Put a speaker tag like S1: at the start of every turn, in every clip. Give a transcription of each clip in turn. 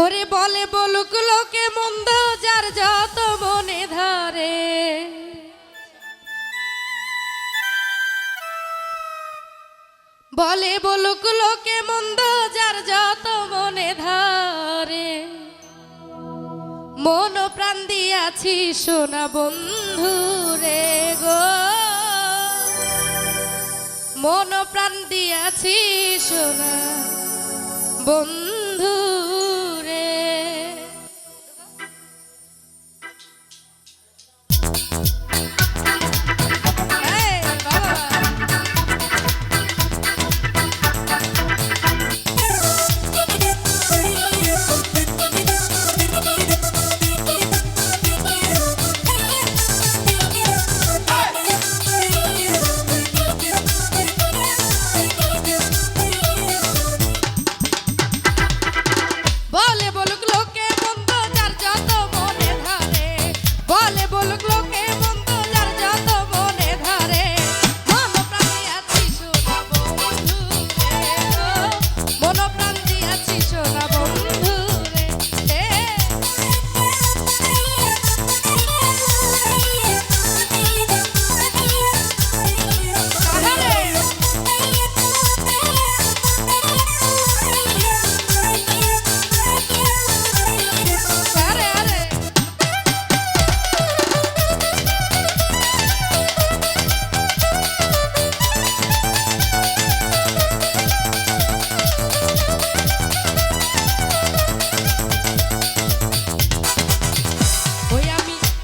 S1: ওরে বলে বলুক লোকে মন্দ, যার যত মনে ধরে। বলে বলুক লোকে মন্দ, যার যত মনে ধরে। মন প্রাণ দিয়াছি সোনা বন্ধু রে গো। মন প্রাণ দিয়াছি সোনা বন্ধু বলুক লোকে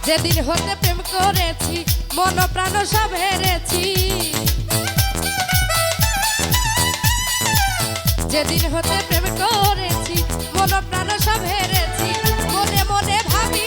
S1: যেদিন হতে প্রেম করেছি মন প্রাণ সব হেরেছি। যেদিন হতে প্রেম করেছি মন প্রাণ সব হেরেছি। মনে মনে ভাবি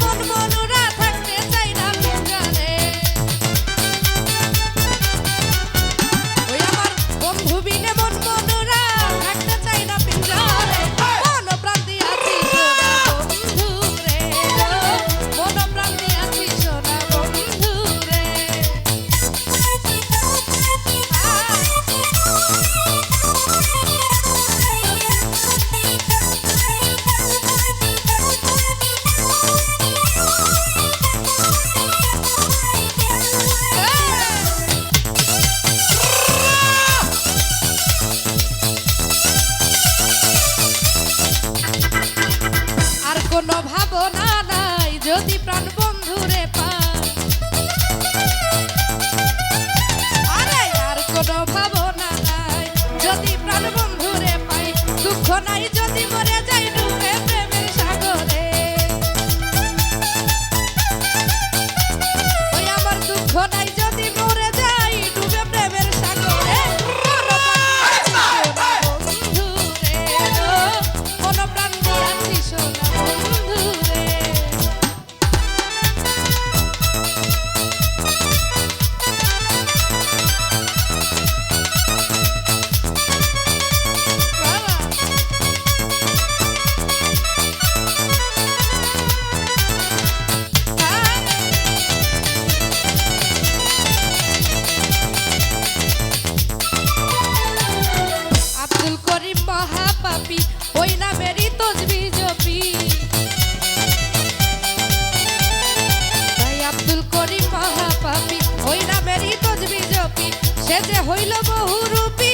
S1: রইল বহুরূপী